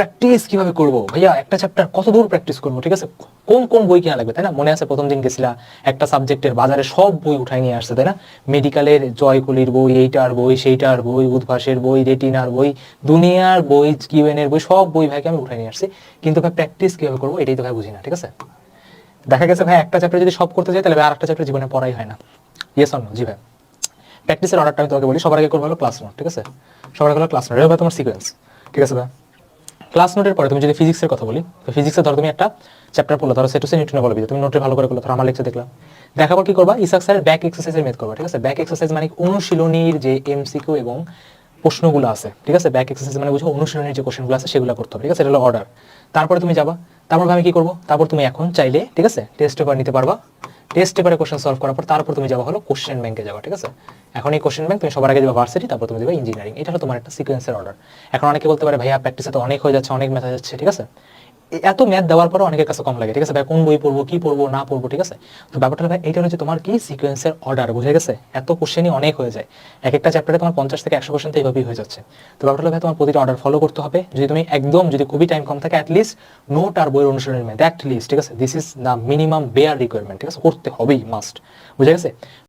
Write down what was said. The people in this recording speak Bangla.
প্র্যাকটিস কীভাবে করব? ভাইয়া, একটা চ্যাপ্টার কত দূর প্র্যাকটিস করব, ঠিক আছে? কোন কোন বই কেনা লাগবে, তাই না? মনে আছে, প্রথম দিন গেছিলা, একটা সাবজেক্টের বাজারে সব বই উঠাই নিয়ে আসছে, তাই না? মেডিকেলের জয়কলির বই, এইটার বই, সেইটার বই, উদ্ভাসের বই, রেটিনার বই, দুনিয়ার বই, কিউএনের বই, সব বই ভাইকে আমি উঠাই নিয়ে আসছি। কিন্তু ভাই প্র্যাকটিস কীভাবে করব, এটাই তো ভাই বুঝি না, ঠিক আছে? দেখা গেছে ভাই, একটা চ্যাপ্টার যদি সব করতে চাই তাহলে ভাই আরেকটা চ্যাপ্টার জীবনে পড়াই হয় না। ইয়েস অন্য জি ভাই। প্র্যাকটিসের অর্ডারটা আমি তোমাকে বলি, সবার আগে করব হলো ক্লাস নোট ঠিক আছে? সবার আগে হলো ক্লাস নোট হবে তোমার সিকোয়েন্স ঠিক আছে ভাই? ক্লাস নোটের পরে তুমি যদি ফিজিক্সের কথা বলি, তো ফিজিক্সে ধরো তুমি একটা চ্যাপ্টার পড়ল, ধরো সেটু সে নিউটনে বলবি তুমি নোটে ভালো করে করল ধরো, আমার লেকচার দেখলাম। দেখার পর কি করবা? ইসাক স্যারের ব্যাক এক্সারসাইজের মেথ করবা, ঠিক আছে? ব্যাক এক্সারসাইজ মানে অনুশীলনীর যে এমসিকিউ এবং প্রশ্নগুলো আছে, ঠিক আছে? ব্যাক এক্সারসাইজ মানে বুঝো, অনুশীলনের যে কোশ্চেনগুলো আছে, সেগুলো করতে হবে, ঠিক আছে? এটা হলো অর্ডার তারপরে তুমি যাবা। তারপর আমি কি করব? তারপর তুমি এখন চাইলে, ঠিক আছে? টেস্ট পেপার নিতে পারবা। টেস্ট পেপারে কোশ্চেন সলভ করার পর তারপর তুমি যাবা হলো কোশ্চেন ব্যাংকে যাবা, ঠিক আছে? এখন এই কোশ্চেন ব্যাংক তুমি সবার আগে যাবা ভার্সিটি তারপর তুমি দেবে ইঞ্জিনিয়ারিং এটা হলো তোমার একটা সিকোয়েন্সের অর্ডার এখন অনেকে বলতে পারে, ভাইয়া প্র্যাকটিসে তো অনেক হয়ে যাচ্ছে, অনেক মেথা যাচ্ছে ঠিক আছে? এত ম্যাথ দেওয়ার পরও অনেকের কাছে কম লাগে, ঠিক আছে? ভাই, কোন বই পড়ব, কি পড়ব, না পড়ব, ঠিক আছে? তো ব্যাপারটা ভাই এইটা হচ্ছে তোমার কি সিকোয়েন্সের অর্ডার বুঝে গেছে? এত কোশ্চেনই অনেক হয়ে যায়। এক একটা চ্যাপ্টারে তোমার পঞ্চাশ থেকে একশো কোশ্চেন তো এইভাবেই হয়ে যাচ্ছে। তো ব্যাপারটা ভাই, তোমার প্রতিটা অর্ডার ফলো করতে হবে। যদি তুমি একদম, যদি খুবই টাইম কম থাকে অ্যাটলিস্ট নোট আর বইয়ের অনুসরণের ম্যাথ অ্যাটলিস্ট ঠিক আছে? This is the minimum bare requirement ঠিক আছে? করতে হবেই মাস্ট বুঝে গেছে?